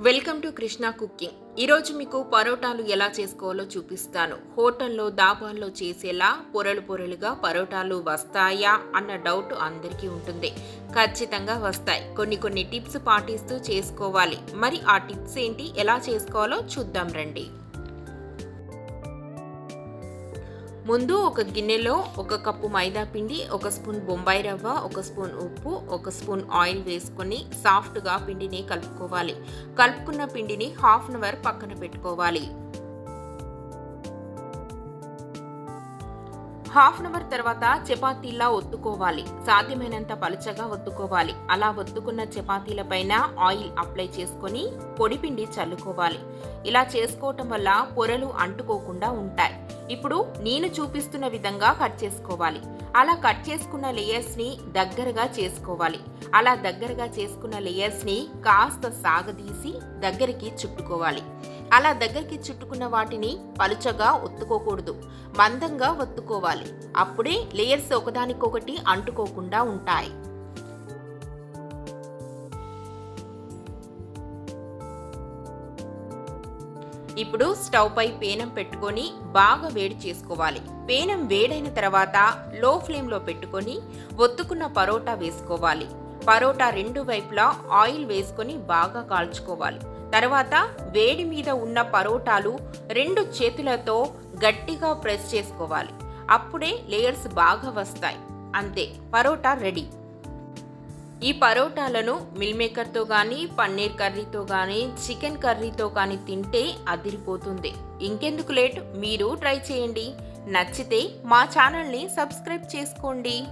Welcome to Krishna cooking. ఈరోజు మీకు పరోటాలు ఎలా చేసుకోవాలో చూపిస్తాను. హోటల్లో దాబాల్లో చేసేలా పొరలు పొరలుగా పరోటాలు వస్తాయా అన్న డౌట్ అందరికీ ఉంటుంది. ఖచ్చితంగా వస్తాయి. కొన్ని కొన్ని టిప్స్ పాటిస్తూ చేసుకోవాలి. మరి ఆ టిప్స్ ఏంటి? ఎలా చేసుకోవాలో చూద్దాం రండి. ముందు ఒక గిన్నెలో ఒక కప్పు మైదా పిండి ఒక స్పూన్ బొంబాయి రవ్వ ఒక స్పూన్ ఉప్పు ఒక స్పూన్ ఆయిల్ వేసుకొని సాఫ్ట్గా పిండిని కలుపుకోవాలి. కలుపుకున్న పిండిని హాఫ్ అన్ అవర్ పక్కన పెట్టుకోవాలి. హాఫ్ అన్ అవర్ తర్వాత చపాతీలా ఒత్తుకోవాలి. సాధ్యమైనంత పలుచగా ఒత్తుకోవాలి. అలా ఒత్తుకున్న చపాతీల పైన ఆయిల్ అప్లై చేసుకొని పొడిపిండి చల్లుకోవాలి. ఇలా చేసుకోవటం వల్ల పొరలు అంటుకోకుండా ఉంటాయి. ఇప్పుడు నేను చూపిస్తున్న విధంగా కట్ చేసుకోవాలి. అలా కట్ చేసుకున్న లేయర్స్ని దగ్గరగా చేసుకోవాలి. అలా దగ్గరగా చేసుకున్న లేయర్స్ని కాస్త సాగదీసి దగ్గరికి చుట్టుకోవాలి. అలా దగ్గరికి చుట్టుకున్న వాటిని పలుచగా ఒత్తుకోకూడదు. మందంగా ఒత్తుకోవాలి. అప్పుడే లేయర్స్ ఒకదానికొకటి అంటుకోకుండా ఉంటాయి. ఇప్పుడు స్టవ్ పై పేనం పెట్టుకొని బాగా వేడి చేసుకోవాలి. పేనం వేడైన తర్వాత లో ఫ్లేమ్లో పెట్టుకొని ఒత్తుకున్న పరోటా వేసుకోవాలి. పరోటా రెండు వైపులా ఆయిల్ వేసుకొని బాగా కాల్చుకోవాలి. తర్వాత వేడి మీద ఉన్న పరోటాలు రెండు చేతులతో గట్టిగా ప్రెస్ చేసుకోవాలి. అప్పుడే లేయర్స్ బాగా వస్తాయి. అంతే పరోటా రెడీ. ఈ పరోటాలను మిల్ మేకర్తో కానీ పన్నీర్ కర్రీతో కానీ చికెన్ కర్రీతో కానీ తింటే అదిరిపోతుంది. ఇంకెందుకు లేట్? మీరు ట్రై చేయండి. నచ్చితే మా ఛానల్ని సబ్స్క్రైబ్ చేసుకోండి.